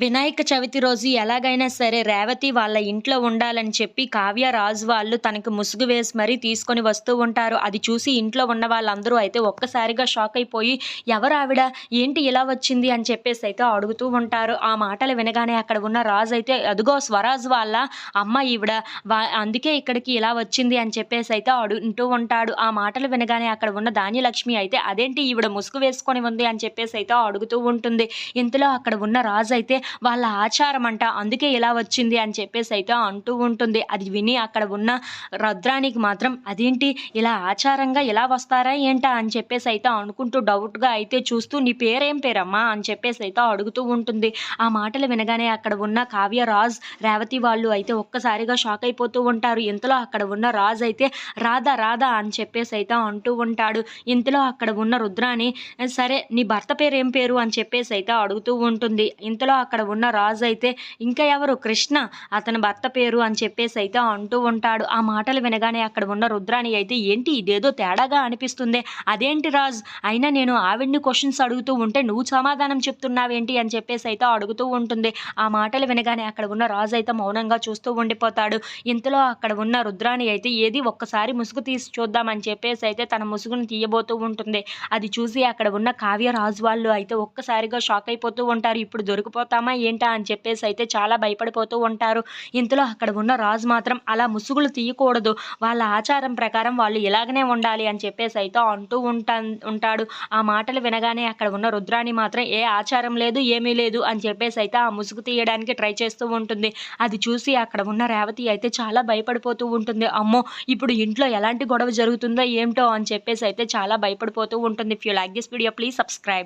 వినాయక చవితి రోజు ఎలాగైనా సరే రేవతి వాళ్ళ ఇంట్లో ఉండాలని చెప్పి కావ్య రాజు వాళ్ళు తనకు ముసుగు వేసి మరీ తీసుకొని వస్తూ ఉంటారు. అది చూసి ఇంట్లో ఉన్న వాళ్ళందరూ అయితే ఒక్కసారిగా షాక్ అయిపోయి ఎవరు ఆవిడ? ఏంటి ఇలా వచ్చింది? అని చెప్పేసి అయితే అడుగుతూ ఉంటారు. ఆ మాటలు వినగానే అక్కడ ఉన్న రాజు అయితే అదుగో స్వరాజ్ వాళ్ళ అమ్మ ఈవిడ. వా అందుకే ఇక్కడికి ఇలా వచ్చింది అని చెప్పేసి అయితే అడుగుతూ ఉంటాడు. ఆ మాటలు వినగానే అక్కడ ఉన్న ధాన్యలక్ష్మి అయితే అదేంటి ఈవిడ ముసుగు వేసుకొని ఉంది? అని చెప్పేసి అయితే అడుగుతూ ఉంటుంది. ఇంతలో అక్కడ ఉన్న రాజు అయితే వాళ్ళ ఆచారం అంట అందుకే ఇలా వచ్చింది అని చెప్పేసి అయితే అంటూ ఉంటుంది. అది విని అక్కడ ఉన్న రుద్రానికి మాత్రం అదేంటి? ఇలా ఆచారంగా ఇలా వస్తారా ఏంటా? అని చెప్పేసి అయితే అనుకుంటూ డౌట్గా అయితే చూస్తూ నీ పేరేం పేరమ్మా? అని చెప్పేసి అయితే అడుగుతూ ఉంటుంది. ఆ మాటలు వినగానే అక్కడ ఉన్న కావ్య రాజ్ రేవతి వాళ్ళు అయితే ఒక్కసారిగా షాక్ అయిపోతూ ఉంటారు. ఇంతలో అక్కడ ఉన్న రాజ్ అయితే రాధా రాధా అని చెప్పేసి అయితే అంటూ ఉంటాడు. ఇంతలో అక్కడ ఉన్న రుద్రాని సరే నీ భర్త పేరు ఏం పేరు? అని చెప్పేసి అయితే అడుగుతూ ఉంటుంది. ఇంతలో అక్కడ ఉన్న రాజు అయితే ఇంకా ఎవరు? కృష్ణ? అతని భర్త పేరు అని చెప్పేసి అయితే అంటూ ఉంటాడు. ఆ మాటలు వినగానే అక్కడ ఉన్న రుద్రాణి అయితే ఏంటి? ఇదేదో తేడాగా అనిపిస్తుంది. అదేంటి రాజ్? అయినా నేను ఆవిడ్ని క్వశ్చన్స్ అడుగుతూ ఉంటే నువ్వు సమాధానం చెప్తున్నావేంటి? అని చెప్పేసి అయితే అడుగుతూ ఉంటుంది. ఆ మాటలు వినగానే అక్కడ ఉన్న రాజు అయితే మౌనంగా చూస్తూ ఉండిపోతాడు. ఇంతలో అక్కడ ఉన్న రుద్రాణి అయితే ఏది? ఒక్కసారి ముసుగు తీసి చూద్దామని చెప్పేసి అయితే తన ముసుగును తీయబోతూ ఉంటుంది. అది చూసి అక్కడ ఉన్న కావ్య రాజు వాళ్ళు అయితే ఒక్కసారిగా షాక్ అయిపోతూ ఉంటారు. ఇప్పుడు దొరికిపోతామా ఏంటా అని చెప్పేసి అయితే చాలా భయపడిపోతూ ఉంటారు. ఇంతలో అక్కడ ఉన్న రాజు మాత్రం అలా ముసుగులు తీయకూడదు. వాళ్ళ ఆచారం ప్రకారం వాళ్ళు ఇలాగనే ఉండాలి అని చెప్పేసి అయితే అంటూ ఉంటా ఉంటాడు. ఆ మాటలు వినగానే అక్కడ ఉన్న రుద్రాని మాత్రం ఏ ఆచారం లేదు ఏమీ లేదు అని చెప్పేసి అయితే ఆ ముసుగు తీయడానికి ట్రై చేస్తూ ఉంటుంది. అది చూసి అక్కడ ఉన్న రేవతి అయితే చాలా భయపడిపోతూ ఉంటుంది. అమ్మో ఇప్పుడు ఇంట్లో ఎలాంటి గొడవ జరుగుతుందో ఏమిటో అని చెప్పేసి అయితే చాలా భయపడిపోతూ ఉంటుంది. If you like this video please subscribe